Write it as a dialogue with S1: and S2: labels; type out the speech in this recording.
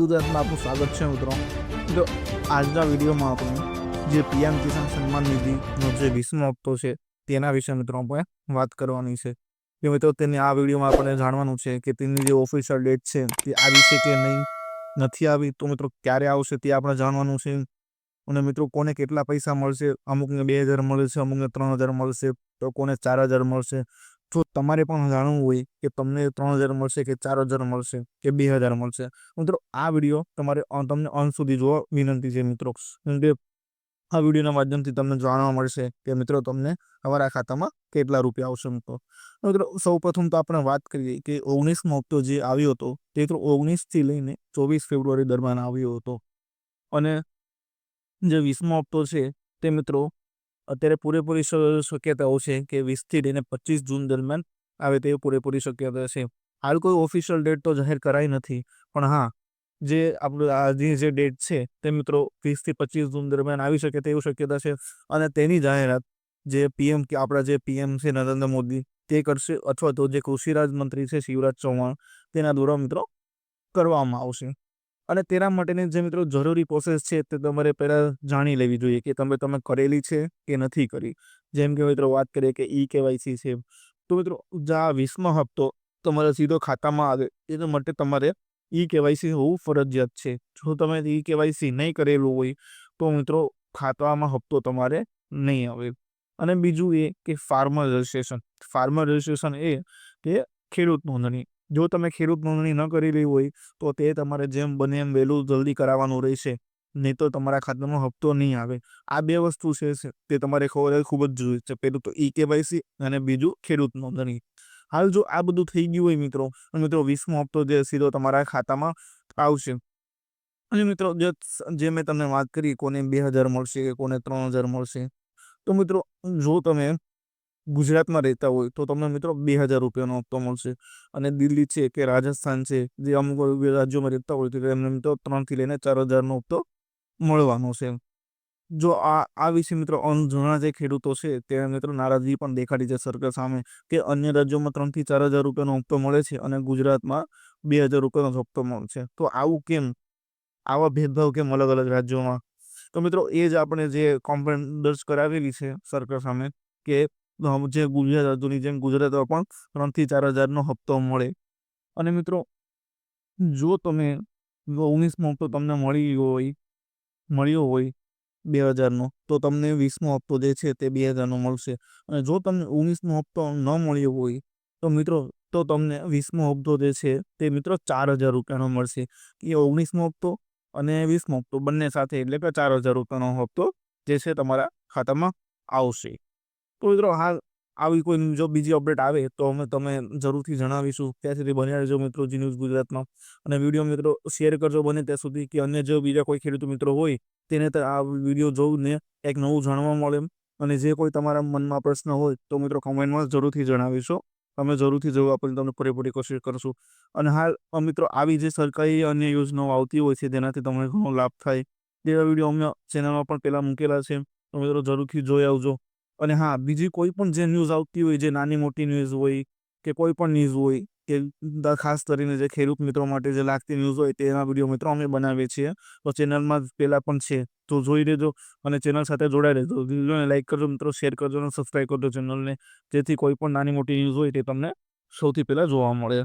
S1: ગુજરાતમાં આપનું સ્વાગત છે મિત્રો. જો આજના વિડીયોમાં આપણે જે પીએમ કિસાન સન્માન નિધિનો જે વીસમો હપ્તો છે, તેના વિશે મિત્રો આપણે વાત કરવાની છે. કે મિત્રો, તેને આ વિડીયોમાં આપણે જાણવાનું છે કે તેની જે ઓફિશિયલ ડેટ છે, તે આવી છે કે નહીં, નથી આવી, તો મિત્રો ક્યારે આવશે તે આપણે જાણવાનું છે. અને મિત્રો, કોને કેટલા પૈસા મળશે? અમુકને બે હજાર મળશે અમુકને ત્રણ હજાર મળશે, તો કોને ચાર હજાર મળશે? જો તમારે પણ જાણવું હોય કે તમને ત્રણ હજાર મળશે કે ચાર હજાર મળશે કે બે હજાર મળશે, મિત્રો આ વીડિયો તમારે તમને અંત સુધી જોવા વિનંતી છે મિત્રો. આ વિડીયોના માધ્યમથી તમને જાણવા મળશે કે મિત્રો તમને તમારા ખાતામાં કેટલા રૂપિયા આવશે મિત્રો. મિત્રો સૌ પ્રથમ તો આપણે વાત કરીએ કે ઓગણીસમો હપ્તો જે આવ્યો હતો તે તો ઓગણીસથી લઈને ચોવીસ ફેબ્રુઆરી દરમિયાન આવ્યો હતો. અને જે વીસમો હપ્તો છે તે મિત્રો અત્યારે પૂરેપૂરી શક્યતાઓ છે કે વીસથી લઈને પચીસ જૂન દરમિયાન આવે તેવી પૂરેપૂરી શક્યતા છે. હાલ કોઈ ઓફિશિયલ ડેટ તો જાહેર કરાઈ નથી, પણ હા, જે આપણું આજની જે ડેટ છે તે મિત્રો વીસથી પચીસ જૂન દરમિયાન આવી શકે તેવી શક્યતા છે અને તેની જાહેરાત જે પીએમ કે આપણા જે પીએમ છે નરેન્દ્ર મોદી તે કરશે અથવા તો જે કૃષિ રાજમંત્રી છે શિવરાજ ચૌહાણ, તેના દ્વારા મિત્રો કરવામાં આવશે. અને તેના માટેની જે મિત્રો જરૂરી પ્રોસેસ છે તે તમારે પહેલાં જાણી લેવી જોઈએ કે તમે તમે કરેલી છે કે નથી કરી. જેમ કે મિત્રો વાત કરીએ કે ઈ કેવાયસી છે. તો મિત્રો, જે આ વીસમો હપ્તો તમારા સીધો ખાતામાં આવે, એના માટે તમારે ઈ કેવાયસી હોવું ફરજિયાત છે. જો તમે ઈ કેવાયસી નહીં કરેલું હોય, તો મિત્રો ખાતામાં હપ્તો તમારે નહીં આવે. અને બીજું એ કે ફાર્મર રજિસ્ટ્રેશન ફાર્મર રજિસ્ટ્રેશન એ કે ખેડૂત નોંધણી. જો તમે ખેડૂત નોંધણી ન કરેલી હોય, તો તે તમારે જેમ બને એમ વહેલું જલ્દી કરાવવાનું રહેશે. નહીં તો તમારા ખાતામાં હપ્તો નહીં આવે. આ બે વસ્તુ છે તે તમારે ખબર ખૂબ જ જરૂરી છે. પહેલું તો ઈ કેવાયસી અને બીજું ખેડૂત નોંધણી. હાલ જો આ બધું થઈ ગયું હોય મિત્રો અને મિત્રો વીસમો હપ્તો જે સીધો તમારા ખાતામાં આવશે. અને મિત્રો જે જે મેં તમને વાત કરી કોને બે હજાર મળશે કે કોને ત્રણ હજાર મળશે. તો મિત્રો જો તમે ગુજરાતમાં રહેતા હોય તો તમને મિત્રો બે હજાર રૂપિયાનો હપ્તો મળશે. અને દિલ્હી છે કે રાજસ્થાન છે, જે અમુક રાજ્યોમાં રહેતા હોય તો તેમને મિત્રો ત્રણથી લઈને ચાર હજારનો હપ્તો મળવાનો છે. જો આ આ વિશે મિત્રો અણજણા જે ખેડૂતો છે તે મિત્રો નારાજગી પણ દેખાડી છે સરકાર સામે કે અન્ય રાજ્યોમાં ત્રણથી ચાર હજાર રૂપિયાનો હપ્તો મળે છે અને ગુજરાતમાં બે હજાર રૂપિયાનો હપ્તો મળશે તો આવું કેમ? આવા ભેદભાવ કેમ અલગ અલગ રાજ્યોમાં? તો મિત્રો એ જ આપણે જે કોમ્પ્લેન દર્જ કરાવેલી છે સરકાર સામે કે જે ગુજરાત રાજ્યોની જેમ ગુજરાતમાં પણ ત્રણથી ચાર હજારનો હપ્તો મળે. અને મિત્રો, જો તમે ઓગણીસમો હપ્તો તમને મળી હોય, મળ્યો હોય બે હજારનો, તો તમને વીસમો હપ્તો જે છે તે બે હજારનો મળશે. અને જો તમને ઓગણીસમો હપ્તો ન મળ્યો હોય, તો મિત્રો, તો તમને વીસમો હપ્તો જે છે તે મિત્રો ચાર હજાર રૂપિયાનો મળશે. એ ઓગણીસમો હપ્તો અને વીસમો હપ્તો બંને સાથે, એટલે કે ચાર હજાર રૂપિયાનો હપ્તો જે છે તમારા ખાતામાં આવશે. તો મિત્રો હાલ આવી કોઈ જો બીજી અપડેટ આવે, તો અમે તમે જરૂરથી જણાવીશું. ત્યાં સુધી બન્યા રહેજો મિત્રો જી ન્યૂઝ ગુજરાતમાં. અને વીડિયો મિત્રો શેર કરજો બને ત્યાં સુધી કે અન્ય જો બીજા કોઈ ખેડૂત મિત્રો હોય, તેને આ વીડિયો જોઈને એક નવું જાણવા મળે. અને જે કોઈ તમારા મનમાં પ્રશ્ન હોય, તો મિત્રો કમેન્ટમાં જરૂરથી જણાવીશો. અમે જરૂરથી જવાબ આપવાની તમને પૂરેપૂરી કોશિશ કરશું. અને હાલ મિત્રો, આવી જે સરકારી અન્ય યોજનાઓ આવતી હોય છે, તેનાથી તમને ઘણો લાભ થાય. તેવા વીડિયો અમે ચેનલમાં પણ પહેલાં મૂકેલા છે. તો મિત્રો જરૂરથી જોઈ આવજો. અને હા, બીજી કોઈ પણ જે ન્યૂઝ આવતી હોય, જે નાની મોટી ન્યૂઝ હોય કે કોઈ પણ ન્યૂઝ હોય કે ખાસ કરીને જે ખેડૂત મિત્રો માટે જે લાગતી ન્યૂઝ હોય તેના વીડિયો મિત્રો અમે બનાવીએ છીએ. તો ચેનલમાં પહેલાં પણ છે. તો જોઈ લેજો અને ચેનલ સાથે જોડાઈ લેજો વિડીયોને લાઈક કરજો મિત્રો શેર કરજો અને સબસ્ક્રાઈબ કરજો ચેનલને જેથી કોઈ પણ નાની મોટી ન્યૂઝ હોય તે તમને સૌથી પહેલાં જોવા મળે.